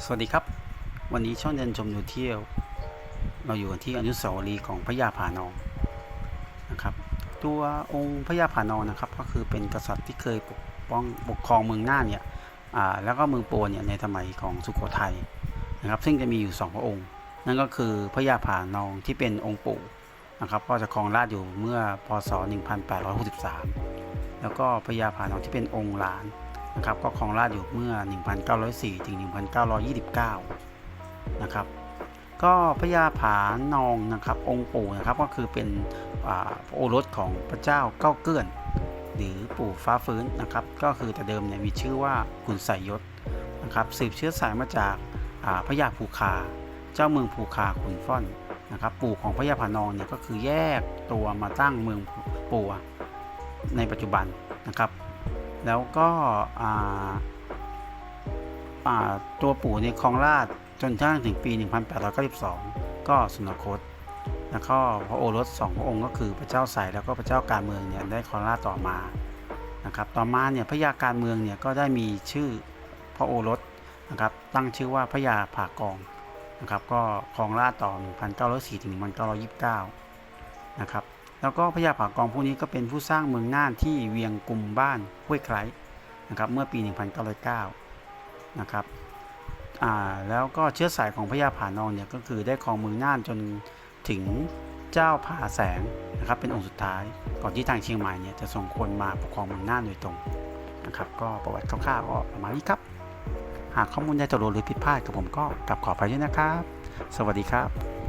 สวัสดีครับ วันนี้ช่องเดินชมดูเที่ยว เราอยู่กันที่อนุสาวรีย์ของพระยาผานองนะครับ ตัวองค์พระยาผานองนะครับ ก็คือเป็นกษัตริย์ที่เคยปกป้องปกครองเมืองหน่าเนี่ยอ่าแล้วก็เมืองปัวเนี่ยในสมัยของสุโขทัยนะครับ ซึ่งจะมีอยู่สองพระองค์ นั่นก็คือพระยาผานองที่เป็นองค์ปู่นะครับ ก็จะครองราชอยู่เมื่อพศ 1863 แล้วก็พระยาผานองที่เป็นองค์หลาน นะครับก็ครองราชย์อยู่เมื่อ 1904 ถึง 1929 นะครับ ก็พระยาผานองนะครับองค์ปู่นะครับก็คือเป็นอ่าพระโอรสของพระเจ้าเก้าเกื้อน หรือปู่ฟ้าฟื้นนะครับ ก็คือแต่เดิมเนี่ยมีชื่อว่าขุนสายยศนะครับสืบเชื้อสายมาจากาพระยาภูคา เจ้าเมืองภูคาขุนฟ่อนนะครับปู่ของพระยาผานองเนี่ยก็คือแยกตัวมาตั้งเมืองปัวในปัจจุบันนะครับ แล้วก็ตัวปู่ในยครองราชจนกระทั่งถึงปี 1892 ก็สุนคตแล้วก็พระโอรสสองพระองค์ก็คือพระเจ้าใสแล้วก็พระเจ้าการเมืองเนี่ยได้ครองราชต่อมานะครับต่อมาเนี่ยพระยาการเมืองเนี่ยก็ได้มีชื่อพระโอรสนะครับตั้งชื่อว่าพระยาผากองนะครับก็ครองราชต่อ 1904ถึง1929 นะครับ แล้วก็พระยาผากองผู้นี้ก็เป็นผู้สร้างเมืองน่านที่เวียงกุมบ้านห้วยไคล้นะครับเมื่อปี 1909นะครับแล้วก็เชื้อสายของพระยาผานองเนี่ยก็คือได้ครองเมืองน่านจนถึงเจ้าผาแสงนะครับเป็นองค์สุดท้ายก่อนที่ทางเชียงใหม่เนี่ยจะส่งคนมาปกครองเมืองน่านโดยตรงนะครับก็ประวัติคร่าวๆก็ประมาณนี้ครับ หากข้อมูลใดตกหล่นหรือผิดพลาดกับผมก็กลับขออภัยด้วยนะครับ สวัสดีครับ